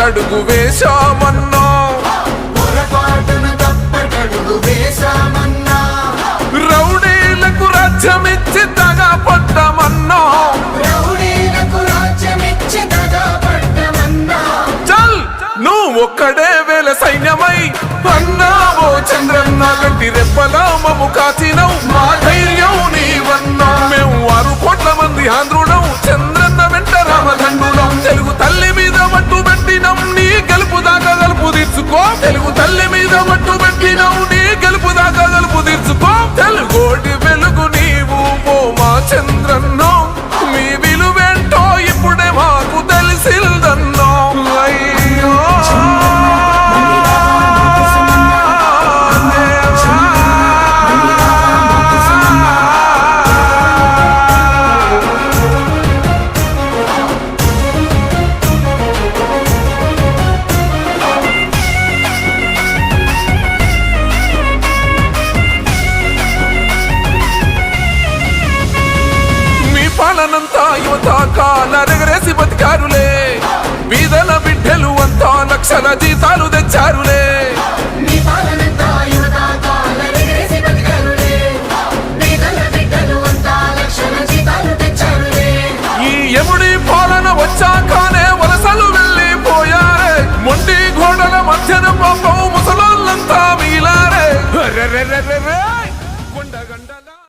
తప్పటడుగు వేశామన్నా. రౌడీలకు రాజ్యమిచ్చి తగా పట్టమన్నా. చల్ నువ్వు ఒక్కడే వేల సైన్యమై అన్నావో చంద్రన్న గట్టి రెప్పలా మము కాచినవు. మాట el కాలరెగరేసి బతికారులే బీదల బిడ్డలు అంతా లక్షల జీతాలు తెచ్చారులే నీ పాలనంతా యువత కాలరెగరేసి బతికారులే. పేదల బిడ్డలు అంతా లక్షల జీతాలు తెచ్చారులే. ఈ ఎముడి పాలన వచ్చాకనే వలసలు వెళ్ళిపోయారే మొండి గోడల మధ్యన పాపం ముసలోళ్ళంతా!